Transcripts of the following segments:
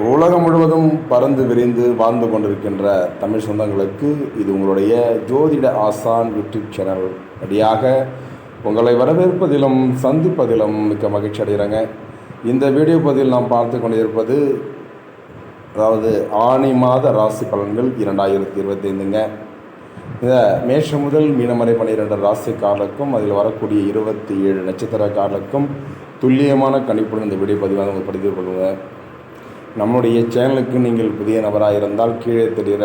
உலகம் முழுவதும் பறந்து விரிந்து வாழ்ந்து கொண்டிருக்கின்ற தமிழ் சொந்தங்களுக்கு இது உங்களுடைய ஜோதிட ஆசான் யூடியூப் சேனல் வழியாக உங்களை வரவேற்பதிலும் சந்திப்பதிலும் மிக்க மகிழ்ச்சி அடைகிறேங்க. இந்த வீடியோ பதிவில் நாம் பார்த்து கொண்டிருப்பது அதாவது ஆணி மாத ராசி பலன்கள் இரண்டாயிரத்தி இருபத்தைந்துங்க. இந்த மேஷம் முதல் மீனமரை பன்னிரெண்டு ராசிக்காரர்களுக்கும் அதில் வரக்கூடிய இருபத்தி ஏழு நட்சத்திரக்காரர்களுக்கும் துல்லியமான கணிப்புடன் இந்த வீடியோ பதிவாக உங்களுக்கு படித்துக் கொள்ளுங்க நம்முடைய சேனலுக்கு நீங்கள் புதிய நபராக இருந்தால் கீழே தெரிகிற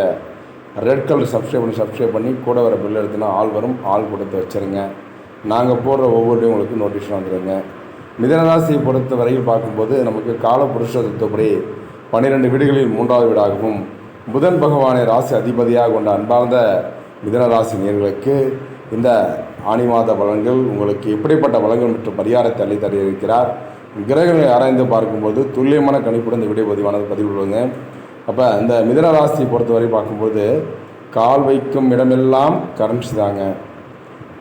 ரெட் கலர் சப்ஸ்கிரைப் பண்ணி சப்ஸ்கிரைப் பண்ணி கூட வர பில் எடுத்துனா ஆள் வரும் ஆள் கொடுத்து வச்சுருங்க. நாங்கள் போடுற ஒவ்வொரு உங்களுக்கு நோட்டிஃபிகேஷன் வந்துடுங்க மிதனராசியை பொறுத்த வரையில் பார்க்கும்போது நமக்கு கால புருஷ தத்துவப்படி பன்னிரெண்டு வீடுகளில் மூன்றாவது வீடாகவும் புதன் பகவானை ராசி அதிபதியாக கொண்ட அன்பார்ந்த மிதனராசி நேர்களுக்கு இந்த ஆணி மாத பலன்கள் உங்களுக்கு எப்படிப்பட்ட பலன்கள் மற்றும் பரிகாரத்தை அள்ளி தர இருக்கிறார்? கிரகங்களை ஆராய்ந்து பார்க்கும்போது துல்லியமான கணிப்புடன் இந்த வீடியோ பதிவானது பதிவு கொள்ளுங்க அப்போ இந்த மிதன ராசியை பொறுத்தவரை பார்க்கும்போது கால் வைக்கும் இடமெல்லாம் கரன்சி தாங்க.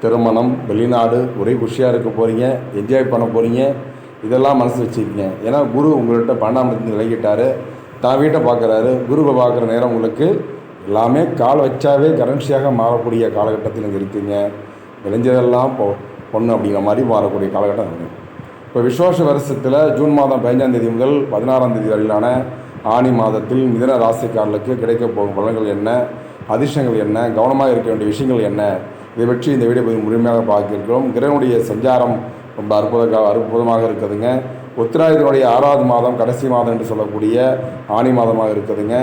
திருமணம் வெளிநாடு ஒரே குஷியாக இருக்க போகிறீங்க என்ஜாய் பண்ண போகிறீங்க இதெல்லாம் மனசு வச்சுருக்கீங்க ஏன்னா குரு உங்கள்கிட்ட பன்னெண்டாம் விலகிட்டார் தான் வீட்டை பார்க்குறாரு குருவை பார்க்குற நேரம் உங்களுக்கு எல்லாமே கால் வச்சாவே கரன்சியாக மாறக்கூடிய காலகட்டத்தில் இங்கே விளைஞ்சதெல்லாம் பொ பொண்ணு அப்படிங்கிற மாதிரி மாறக்கூடிய காலகட்டம் இருக்குது இப்போ விஸ்வாச வருஷத்தில் ஜூன் மாதம் பதினஞ்சாம் தேதி முதல் பதினாறாம் தேதி வரையிலான ஆணி மாதத்தில் மிதன ராசிக்காரர்களுக்கு கிடைக்கப் போகும் பலன்கள் என்ன? அதிர்ஷ்டங்கள் என்ன? கவனமாக இருக்க வேண்டிய விஷயங்கள் என்ன? இதை பற்றி இந்த வீடியோ பதிவு முழுமையாக பார்க்கிறோம் கிரகனுடைய சஞ்சாரம் ரொம்ப அற்புத அற்புதமாக இருக்குதுங்க. உத்திராயத்தினுடைய ஆறாவது மாதம் கடைசி மாதம் என்று சொல்லக்கூடிய ஆணி மாதமாக இருக்குதுங்க.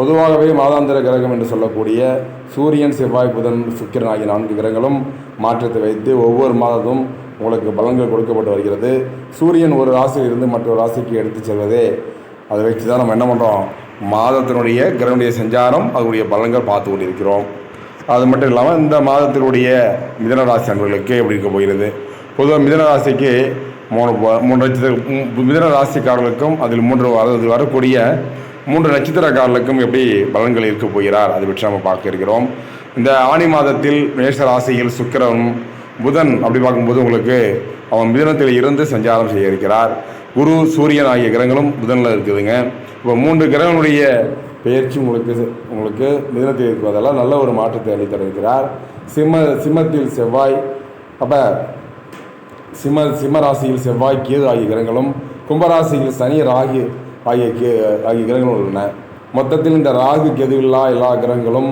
பொதுவாகவே மாதாந்திர கிரகம் என்று சொல்லக்கூடிய சூரியன் செவ்வாய் புதன் சுக்கிரன் ஆகிய நான்கு கிரகங்களும் மாற்றத்தை வைத்து ஒவ்வொரு மாதமும் உங்களுக்கு பலன்கள் கொடுக்கப்பட்டு வருகிறது. சூரியன் ஒரு ராசியில் இருந்து மற்றொரு ராசிக்கு எடுத்து செல்வதே அதை வச்சு தான் நம்ம என்ன பண்ணுறோம் மாதத்தினுடைய கிரகனுடைய சஞ்சாரம் அதனுடைய பலன்கள் பார்த்து கொண்டிருக்கிறோம். அது மட்டும் இல்லாமல் இந்த மாதத்தினுடைய மிதன ராசி அன்பர்களுக்கு எப்படி இருக்க போகிறது? பொதுவாக மிதன ராசிக்கு மூணு மூன்று நட்சத்திர மிதன ராசிக்காரர்களுக்கும் அதில் மூன்று அதாவது வரக்கூடிய மூன்று நட்சத்திரக்காரர்களுக்கும் எப்படி பலன்கள் இருக்க போகிறார்? அதை பற்றி நம்ம பார்க்க இருக்கிறோம். இந்த ஆணி மாதத்தில் மேஷ ராசியில் சுக்கிரன் புதன் அப்படி பார்க்கும்போது உங்களுக்கு அவன் மிதனத்தில் இருந்து சஞ்சாரம் செய்ய இருக்கிறார். குரு சூரியன் ஆகிய கிரகங்களும் புதனில் இருக்குதுங்க. இப்போ மூன்று கிரகங்களுடைய பெயர்ச்சி உங்களுக்கு உங்களுக்கு மிதனத்தில் இருப்பதால் நல்ல ஒரு மாற்றத்தை அளித்திருக்கிறார் சிம்ம சிம்மத்தில் செவ்வாய் அப்போ சிம்ம சிம்ம ராசியில் செவ்வாய் கேது ஆகிய கிரகங்களும் கும்பராசியில் சனி ராகு ஆகிய கே ஆகிய கிரகங்களும் உள்ளன. மொத்தத்தில் இந்த ராகு கெதுவில்லா எல்லா கிரகங்களும்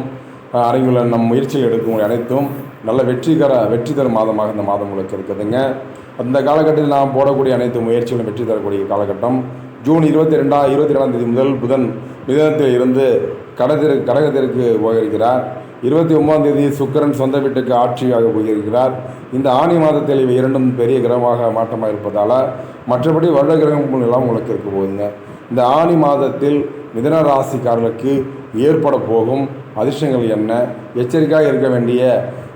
அஹ், அடங்கியுள்ள நம் முயற்சியில் எடுக்கும் அனைத்தும் நல்ல வெற்றிகர வெற்றி தரும் மாதமாக இந்த மாதம் உங்களுக்கு இருக்குதுங்க. அந்த காலகட்டத்தில் நாம் போடக்கூடிய அனைத்து முயற்சிகளும் வெற்றி தரக்கூடிய காலகட்டம். ஜூன் இருபத்தி ரெண்டா இருபத்தி ரெண்டாம் தேதி முதல் புதன் மிதனத்தில் இருந்து கடத்திற்கு கடகத்திற்கு போயிருக்கிறார். இருபத்தி ஒன்பதாம் தேதி சுக்கிரன் சொந்த வீட்டுக்கு ஆட்சியாக போயிருக்கிறார். இந்த ஆணி மாதத்தில் இவை இரண்டும் பெரிய கிரகமாக மாற்றமாக இருப்பதால் மற்றபடி வருட கிரகங்கள் எல்லாம் உங்களுக்கு இருக்க போகுதுங்க. இந்த ஆணி மாதத்தில் மிதன ராசிக்காரர்களுக்கு ஏற்பட போகும். அதிர்ஷ்டங்கள் என்ன? எச்சரிக்கையாக இருக்க வேண்டிய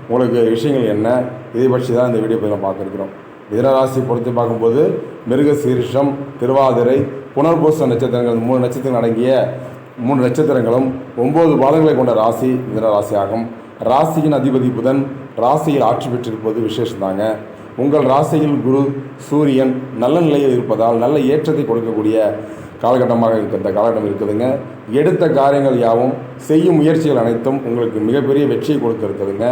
உங்களுக்கு விஷயங்கள் என்ன? இதை பற்றி தான் இந்த வீடியோ பதிவில் பார்க்க மிதனராசி பொறுத்து பார்க்கும்போது மிருக சீரிஷம் திருவாதிரை புனர்பூச நட்சத்திரங்கள் மூணு நட்சத்திரங்கள் அடங்கிய மூணு நட்சத்திரங்களும் ஒம்பது பாதங்களை கொண்ட ராசி மிதனராசி ஆகும். ராசியின் அதிபதி புதன் ராசியில் ஆட்சி பெற்றிருப்பது விசேஷம் தாங்க. உங்கள் ராசியில் குரு சூரியன் நல்ல நிலையில் இருப்பதால் நல்ல ஏற்றத்தை கொடுக்கக்கூடிய காலகட்டமாக இருக்க. இந்த காலகட்டம் இருக்குதுங்க. எடுத்த காரியங்கள் யாவும் செய்யும் முயற்சிகள் அனைத்தும் உங்களுக்கு மிகப்பெரிய வெற்றியை கொடுத்துருக்குதுங்க.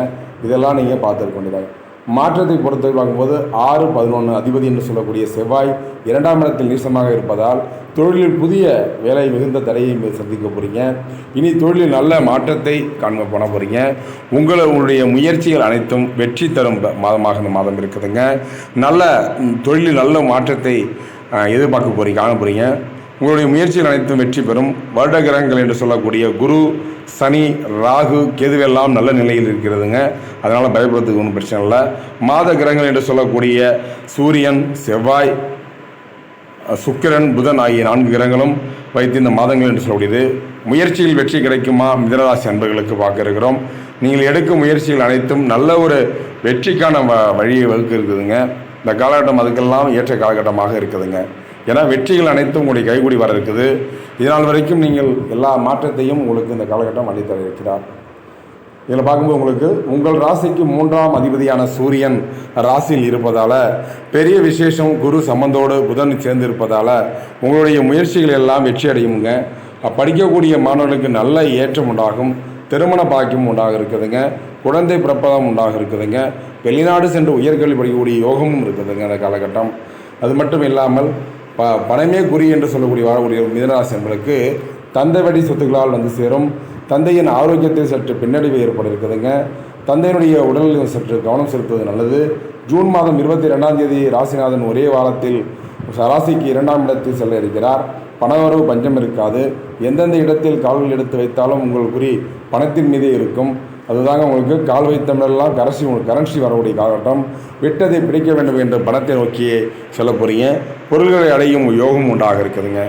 இதெல்லாம் நீங்கள் பார்த்துருக்க வேண்டியதாக மாற்றத்தை பொறுத்தவரை பார்க்கும்போது ஆறு பதினொன்று அதிபதி என்று சொல்லக்கூடிய செவ்வாய் இரண்டாம் இடத்தில் நீசமாக இருப்பதால் தொழிலில் புதிய வேலை மிகுந்த தடையை சந்திக்க போகிறீங்க இனி தொழிலில் நல்ல மாற்றத்தை காண்க பண்ண போகிறீங்க உங்களுடைய முயற்சிகள் அனைத்தும் வெற்றி தரும் ப- மாதமாக இந்த மாதம் இருக்குதுங்க. நல்ல தொழிலில் நல்ல மாற்றத்தை எதிர்பார்க்க போகிறீங்க காண போகிறீங்க உங்களுடைய முயற்சிகள் அனைத்தும் வெற்றி பெறும். வருட கிரகங்கள் என்று சொல்லக்கூடிய குரு சனி ராகு கெதுவெல்லாம் நல்ல நிலையில் இருக்கிறதுங்க. அதனால் பயப்படுறதுக்கு ஒன்றும் பிரச்சனை இல்லை. மாத கிரகங்கள் என்று சொல்லக்கூடிய சூரியன் செவ்வாய் சுக்கிரன் புதன் ஆகிய நான்கு கிரகங்களும் வைத்து இந்த மாதங்கள் என்று சொல்லக்கூடியது. முயற்சியில் வெற்றி கிடைக்குமா? மிதனராசி அன்பர்களுக்கு பார்க்க இருக்கிறோம். நீங்கள் எடுக்கும் முயற்சிகள் அனைத்தும் நல்ல ஒரு வெற்றிக்கான வ வழியை வகுக்க இருக்குதுங்க. இந்த காலகட்டம் அதுக்கெல்லாம் ஏற்ற காலகட்டமாக இருக்குதுங்க. ஏன்னா வெற்றிகள் அனைத்தும் உங்களுடைய கைகூடி வர இருக்குது இதனால் வரைக்கும் நீங்கள் எல்லா மாற்றத்தையும் உங்களுக்கு இந்த காலகட்டம் அளித்தர இருக்கிறார். இதில் பார்க்கும்போது உங்களுக்கு உங்கள் ராசிக்கு மூன்றாம் அதிபதியான சூரியன் ராசியில் இருப்பதால் பெரிய விசேஷம் குரு சம்பந்தோடு புதன் சேர்ந்து இருப்பதால் உங்களுடைய முயற்சிகள் எல்லாம் வெற்றி அடையுங்க. படிக்கக்கூடிய மாணவர்களுக்கு நல்ல ஏற்றம் உண்டாகும் திருமண பாக்கியம் உண்டாக இருக்குதுங்க குழந்தை பிறப்பதம் உண்டாக இருக்குதுங்க வெளிநாடு சென்று உயர்கல்வி படிக்கக்கூடிய யோகமும் இருக்குதுங்க அந்த காலகட்டம். அது மட்டும் இல்லாமல் ப பணமே குறி என்று சொல்லக்கூடிய வாழக்கூடிய மிதனராசி என்பதற்கு தந்தை வழி சொத்துக்களால் வந்து சேரும். தந்தையின் ஆரோக்கியத்தில் சற்று பின்னடைவு ஏற்பட இருக்குதுங்க தந்தையினுடைய உடலில் சற்று கவனம் செலுத்துவது நல்லது. ஜூன் மாதம் இருபத்தி ரெண்டாம் தேதி ராசிநாதன் ஒரே வாரத்தில் ராசிக்கு இரண்டாம் இடத்தில் செல்ல இருக்கிறார். பணவரவு பஞ்சம் இருக்காது. எந்தெந்த இடத்தில் கால்கள் எடுத்து வைத்தாலும் உங்கள் குறி பணத்தின் மீதே இருக்கும். அதுதாங்க உங்களுக்கு கால் வைத்தமெல்லாம் கரன்சி உங்களுக்கு கரன்சி வரக்கூடிய காலகட்டம். விட்டதை பிடிக்க வேண்டும் என்ற பணத்தை நோக்கியே செல்ல போகிறீங்க பொருள்களை அடையும் யோகம் உண்டாக இருக்குதுங்க.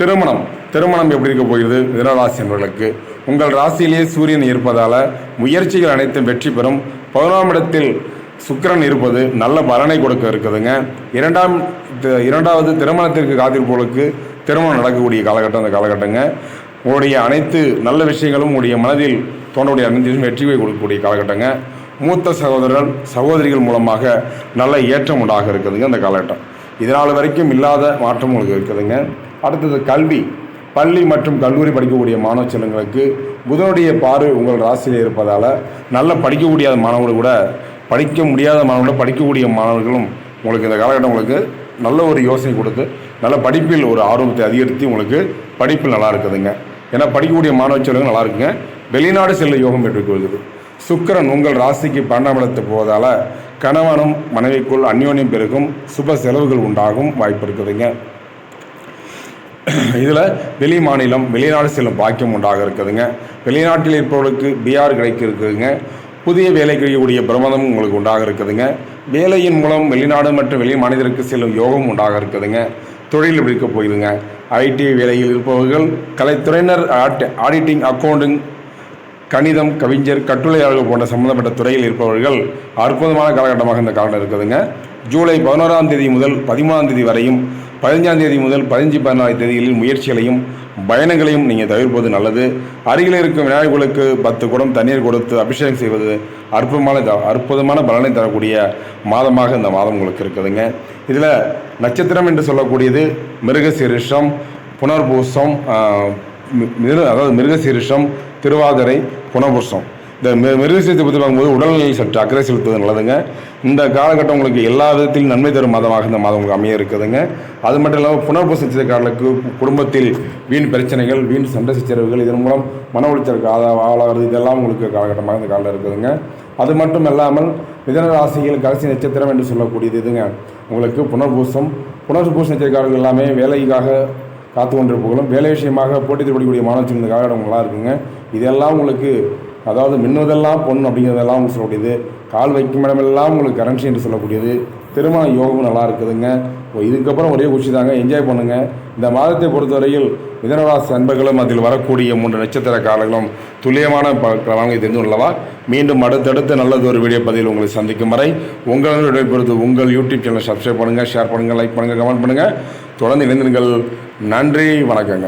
திருமணம் திருமணம் எப்படி இருக்க போகிறது? மிதனராசி என்பவர்களுக்கு. உங்கள் ராசியிலேயே சூரியன் இருப்பதால் முயற்சிகள் அனைத்தும் வெற்றி பெறும். பதினொன்றாம் இடத்தில் சுக்கிரன் இருப்பது நல்ல பலனை கொடுக்க இருக்குதுங்க. இரண்டாம் இரண்டாவது திருமணத்திற்கு காத்திருப்பவர்களுக்கு திருமணம் நடக்கக்கூடிய காலகட்டம் அந்த காலகட்டங்க. உங்களுடைய அனைத்து நல்ல விஷயங்களும் உங்களுடைய மனதில் தோன்றக்கூடிய அனைத்தையும் விஷயம் வெற்றியை கொடுக்கக்கூடிய காலகட்டங்க. மூத்த சகோதரர்கள் சகோதரிகள் மூலமாக நல்ல ஏற்றம் உண்டாக இருக்குதுங்க அந்த காலகட்டம். இதனால் வரைக்கும் இல்லாத மாற்றம் உங்களுக்கு இருக்குதுங்க. அடுத்தது கல்வி. பள்ளி மற்றும் கல்லூரி படிக்கக்கூடிய மாணவ செல்வங்களுக்கு புதனுடைய பார்வை உங்கள் ராசியில் இருப்பதால் நல்ல படிக்கக்கூடிய மாணவர்கள் கூட படிக்க முடியாத மாணவர்கள் படிக்கக்கூடிய மாணவர்களும் உங்களுக்கு இந்த காலகட்டம் உங்களுக்கு நல்ல ஒரு யோசனை கொடுத்து நல்ல படிப்பில் ஒரு ஆர்வத்தை அதிகரித்து உங்களுக்கு படிப்பில் நல்லா இருக்குதுங்க. ஏன்னா படிக்கக்கூடிய மாணவ செல்வங்கள் நல்லா இருக்குங்க. வெளிநாடு செல்ல யோகம் பெற்றுக்கொள்கிறது சுக்கரன் சுக்கிரன் உங்கள் ராசிக்கு பன்னெண்டாம் இடத்துக்கு போவதால் கணவனும் மனைவிக்குள் அந்யோன்யம் பெருகும் சுப செலவுகள் உண்டாகும் வாய்ப்பு இருக்குதுங்க இதில் வெளி மாநிலம் வெளிநாடு செல்லும் பாக்கியம் உண்டாக இருக்குதுங்க. வெளிநாட்டில் இருப்பவர்களுக்கு பிஆர் கிடைக்க இருக்குதுங்க புதிய வேலை கிடைக்கக்கூடிய பிரமதம் உங்களுக்கு உண்டாக இருக்குதுங்க. வேலையின் மூலம் வெளிநாடு மற்றும் வெளி மாநிலத்திற்கு செல்லும் யோகம் உண்டாக இருக்குதுங்க. தொழில் பிடிக்க போயிருங்க ஐடி வேலையில் இருப்பவர்கள் கலைத்துறையினர் ஆட் ஆடிட்டிங் அக்கௌண்டிங் கணிதம் கவிஞர் கட்டுரையாளர்கள் போன்ற சம்பந்தப்பட்ட துறையில் இருப்பவர்கள் அற்புதமான காலகட்டமாக இந்த காலம் இருக்குதுங்க. ஜூலை பதினோராம் தேதி முதல் பதிமூணாம் தேதி வரையும் பதினஞ்சாம் தேதி முதல் பதினஞ்சு பதினாறு தேதிகளில் முயற்சிகளையும் பயணங்களையும் நீங்கள் தவிர்ப்பது நல்லது. அருகில் இருக்கும் விநாயகர்களுக்கு பத்து குடம் தண்ணீர் கொடுத்து அபிஷேகம் செய்வது அற்புதமான த- அற்புதமான பலனை தரக்கூடிய மாதமாக இந்த மாதம் உங்களுக்கு இருக்குதுங்க. இதில் நட்சத்திரம் என்று சொல்லக்கூடியது மிருகசீரிஷம் புனர்பூசம் மிரு அதாவது மிருகசீரிஷம் திருவாதிரை புனர்பூசம் இந்த மிருகசீரத்தை பற்றி பார்க்கும்போது உடல்நிலை சற்று அக்கறை செலுத்துவது நல்லதுங்க. இந்த காலகட்டம் உங்களுக்கு எல்லா விதத்திலும் நன்மை தரும் மாதமாக இந்த மாதம் உங்களுக்கு அமைய இருக்குதுங்க. அது மட்டும் இல்லாமல் புனர்பூச குடும்பத்தில் வீண் பிரச்சனைகள் வீண் சண்டை சச்சரவுகள் இதன் மூலம் மன உளைச்சலுக்கு ஆளாகிறது இதெல்லாம் உங்களுக்கு காலகட்டமாக இந்த காலம் இருக்குதுங்க. அது மட்டும் இல்லாமல் மிதன ராசியில் கடைசி நட்சத்திரம் என்று சொல்லக்கூடியது இதுங்க. உங்களுக்கு புனர்பூசம் புனர்பூச நட்சத்திரக்காரர்கள் எல்லாமே வேலைக்காக காத்து கொண்டிருப்பவர்களும் வேலை விஷயமாக போட்டித் படிக்கக்கூடிய மாணவர்கள் இந்த காலகட்டம் நல்லா இருக்குங்க. இதெல்லாம் உங்களுக்கு அதாவது மின்னுவதெல்லாம் பொண்ணு அப்படிங்கிறதெல்லாம் உங்களுக்கு சொல்லக்கூடியது. கால் வைக்கும் இடமெல்லாம் உங்களுக்கு கரன்சி என்று சொல்லக்கூடியது. திருமண யோகமும் நல்லா இருக்குதுங்க. இதுக்கப்புறம் ஒரே குச்சி தாங்க. என்ஜாய் பண்ணுங்கள் இந்த மாதத்தை பொறுத்தவரையில் மிதனராசி அன்பர்களும் அதில் வரக்கூடிய மூன்று நட்சத்திர காலங்களும் துல்லியமான பலன்களை தெரிந்து கொள்ளவா? மீண்டும் அடுத்தடுத்த நல்லது ஒரு வீடியோ பதிவில் உங்களை சந்திக்கும் வரை உங்களுடைய விடைபெறுவது உங்கள் யூடியூப் சேனலை சப்ஸ்கிரைப் பண்ணுங்கள் ஷேர் பண்ணுங்கள் லைக் பண்ணுங்கள் கமெண்ட் பண்ணுங்கள் தொடர்ந்து இணைந்திருங்கள். நன்றி வணக்கங்க.